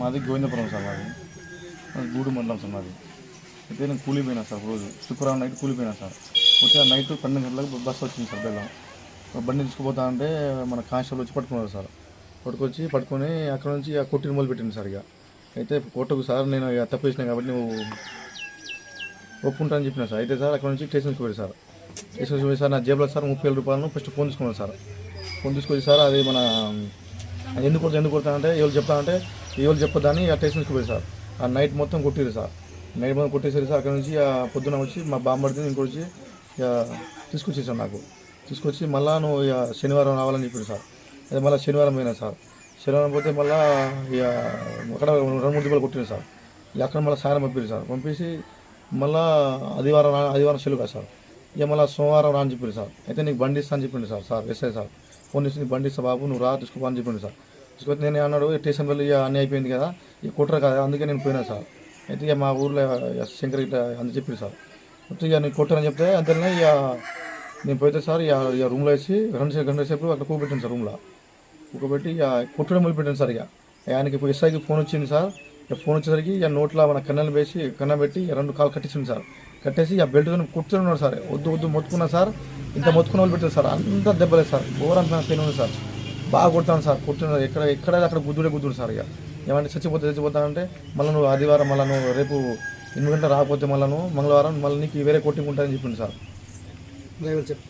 మాది గోవిందపురం సార్ మాది. గూడు మండలం సార్ మాది. అయితే నేను కూలిపోయినా సార్ రోజు. శుక్రవారం నైట్ కూలిపోయినా సార్. వచ్చి ఆ నైట్ పన్నెండు గంటలకు బస్సు వచ్చింది సార్ బెల్లం. బండి తీసుకుపోతా అంటే మన కానిస్టేబుల్ వచ్చి పట్టుకున్నారు సార్. పట్టుకొచ్చి పట్టుకొని అక్కడ నుంచి ఆ కొట్టిన మొదలు పెట్టింది సార్ ఇక. అయితే కొట్టకు సార్ నేను ఇక తప్పేసినా కాబట్టి నువ్వు ఒప్పుకుంటా అని చెప్పిన సార్. అయితే సార్ అక్కడ నుంచి స్టేషన్కి పోయి సార్. స్టేషన్కి పోయి సార్ నా జేబులో సార్ ముప్పై వేల రూపాయలను ఫస్ట్ ఫోన్ తీసుకున్నాను సార్. ఫోన్ తీసుకొచ్చి సార్ అది మన ఎందుకు కొడతా ఎందుకు కొడతా అంటే ఎవరు చెప్తా అంటే ఎవరు చెప్పొద్దని ఆ స్టేషన్కి పోయి సార్. ఆ నైట్ మొత్తం కొట్టిరు సార్. నైట్ మొత్తం కొట్టేసరి సార్ అక్కడ నుంచి ఆ పొద్దున వచ్చి మా బామ్మడిని ఇంకోటి వచ్చి ఇక తీసుకొచ్చేసాను నాకు. తీసుకొచ్చి మళ్ళా నువ్వు ఇక శనివారం రావాలని చెప్పాడు సార్. అదే మళ్ళీ శనివారం పోయినా సార్. శనివారం పోతే మళ్ళీ ఇక అక్కడ రెండు మూడు దిబ్బలు కొట్టిరు సార్. ఇక అక్కడ మళ్ళీ సాయం పంపారు సార్. పంపించి మళ్ళీ ఆదివారం ఆదివారం సెలవు కదా సార్. ఇక మళ్ళీ సోమవారం రాని చెప్పారు సార్. అయితే నీకు బండి ఇస్తా అని చెప్పిండు sir sir SI sir. Phone చేసి బండి ఇస్తా బాబు నువ్వు రా తీసుకోపో అని చెప్పిండు సార్. తీసుకొచ్చి నేను అన్నాడు స్టేషన్ వెళ్ళి ఇక అన్నీ అయిపోయింది కదా ఇక కుట్ర కదా అందుకే నేను పోయినా సార్. అయితే ఇక మా ఊర్లో శంకర్ ఇట్లా అంత చెప్పిండు సార్. మొత్తం ఇక నీకు కొట్టారని చెప్తే అంతేనే ఇక నేను పోతే సార్ ఇక ఇక రూమ్లో వేసి రెండు గంట సేపు అక్కడ కూపెట్టాను సార్ రూమ్లో కూకబెట్టి ఇక కొట్టడం మొదలుపెట్టాను సార్ ఇక. ఆయనకి ఇప్పుడు ఎస్ఐకి ఫోన్ వచ్చింది సార్. ఇక ఫోన్ వచ్చేసరికి ఇక నోట్లో మన కన్నెలు వేసి కన్న పెట్టి రెండు కాలు కట్టించింది సార్. కట్టేసి ఆ బెల్ట్ కూర్చొని ఉన్నాడు సార్. వద్దు వద్దు మొత్తుకున్నా సార్. ఇంత మొత్తుకున్న వాళ్ళు పెట్టారు సార్. అంత దెబ్బలేదు సార్. ఘోరంత పెయిన్ ఉంది సార్. బాగా కొడుతాను సార్. కొట్టిన ఎక్కడ ఎక్కడ అక్కడ గుద్దుడే గుద్దుడు సార్ ఇక. ఏమంటే చచ్చిపోతే చచ్చిపోతానంటే మళ్ళీ నువ్వు ఆదివారం మళ్ళీ నువ్వు రేపు ఎనిమిది గంటలు రాకపోతే మళ్ళీ నువ్వు మంగళవారం మళ్ళీ నీకు వేరే కొట్టింగ్ ఉంటుందని చెప్పిండు సార్. డ్రైవర్ చెప్పు.